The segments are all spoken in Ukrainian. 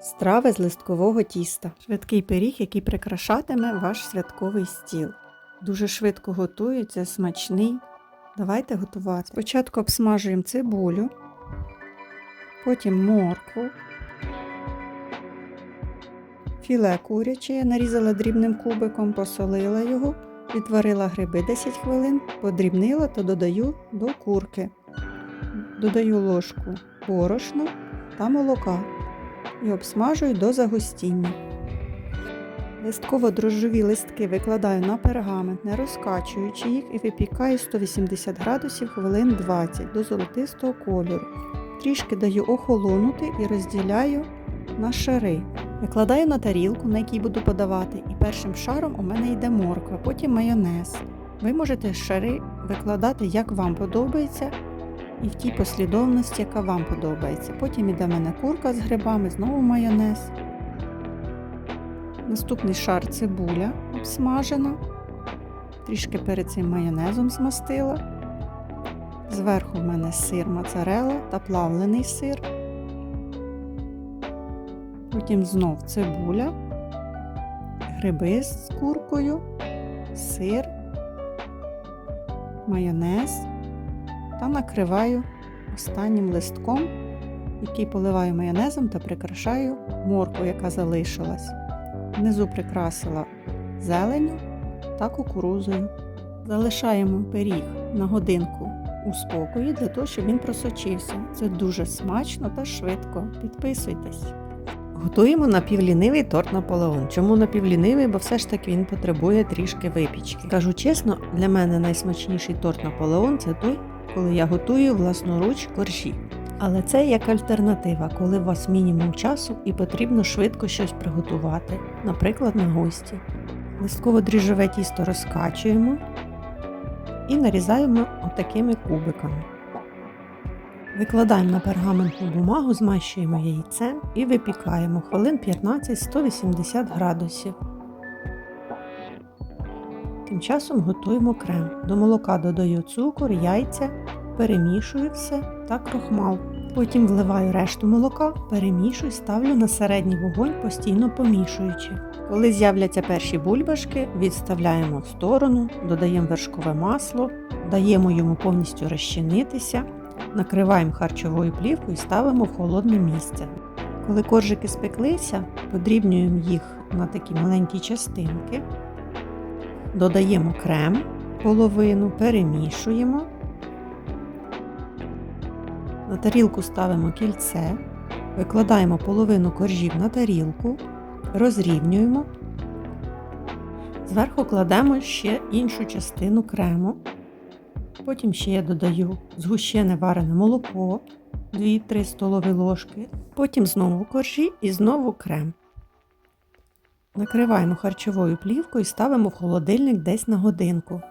Страви з листкового тіста. Швидкий пиріг, який прикрашатиме ваш святковий стіл. Дуже швидко готується, смачний. Давайте готувати. Спочатку обсмажуємо цибулю, потім моркву, філе куряче я нарізала дрібним кубиком, посолила його, відварила гриби 10 хвилин, подрібнила та додаю до курки. Додаю ложку борошна та молока і обсмажую до загустіння. Листково-дрожжові листки викладаю на пергамент, не розкачуючи їх, і випікаю 180 градусів хвилин 20 до золотистого кольору. Трішки даю охолонути і розділяю на шари. Викладаю на тарілку, на якій буду подавати, і першим шаром у мене йде морква, потім майонез. Ви можете шари викладати, як вам подобається, і в тій послідовності, яка вам подобається. Потім іде в мене курка з грибами, знову майонез. Наступний шар цибуля обсмажена. Трішки перед цим майонезом змастила. Зверху в мене сир моцарелла та плавлений сир. Потім знов цибуля, гриби з куркою, сир, майонез та накриваю останнім листком, який поливаю майонезом та прикрашаю моркву, яка залишилась. Внизу прикрасила зеленю та кукурузою. Залишаємо пиріг на годинку у спокої для того, щоб він просочився. Це дуже смачно та швидко. Підписуйтесь. Готуємо напівлінивий торт Наполеон. Чому напівлінивий? Бо все ж таки він потребує трішки випічки. Кажу чесно, для мене найсмачніший торт Наполеон це той, коли я готую власноруч коржі. Але це як альтернатива, коли у вас мінімум часу і потрібно швидко щось приготувати, наприклад, на гості. Листково дріжджове тісто розкачуємо і нарізаємо отакими кубиками. Викладаємо на пергаментну бумагу, змащуємо яйцем і випікаємо хвилин 15-180 градусів. Тим часом готуємо крем. До молока додаю цукор, яйця, перемішую все та крохмал. Потім вливаю решту молока, перемішую, ставлю на середній вогонь, постійно помішуючи. Коли з'являться перші бульбашки, відставляємо в сторону, додаємо вершкове масло, даємо йому повністю розчинитися, накриваємо харчовою плівкою і ставимо в холодне місце. Коли коржики спеклися, подрібнюємо їх на такі маленькі частинки, додаємо крем половину, перемішуємо. На тарілку ставимо кільце, викладаємо половину коржів на тарілку, розрівнюємо. Зверху кладемо ще іншу частину крему. Потім ще я додаю згущене варене молоко 2-3 столові ложки. Потім знову коржі і знову крем. Накриваємо харчовою плівкою і ставимо в холодильник десь на годинку.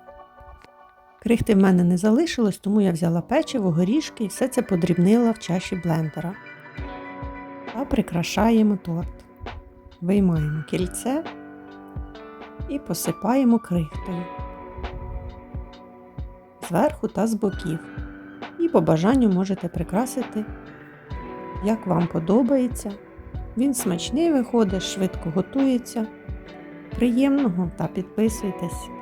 Крихти в мене не залишилось, тому я взяла печиво, горішки і все це подрібнила в чаші блендера. Та прикрашаємо торт. Виймаємо кільце і посипаємо крихтою зверху та з боків. І по бажанню можете прикрасити, як вам подобається. Він смачний виходить, швидко готується. Приємного та підписуйтесь!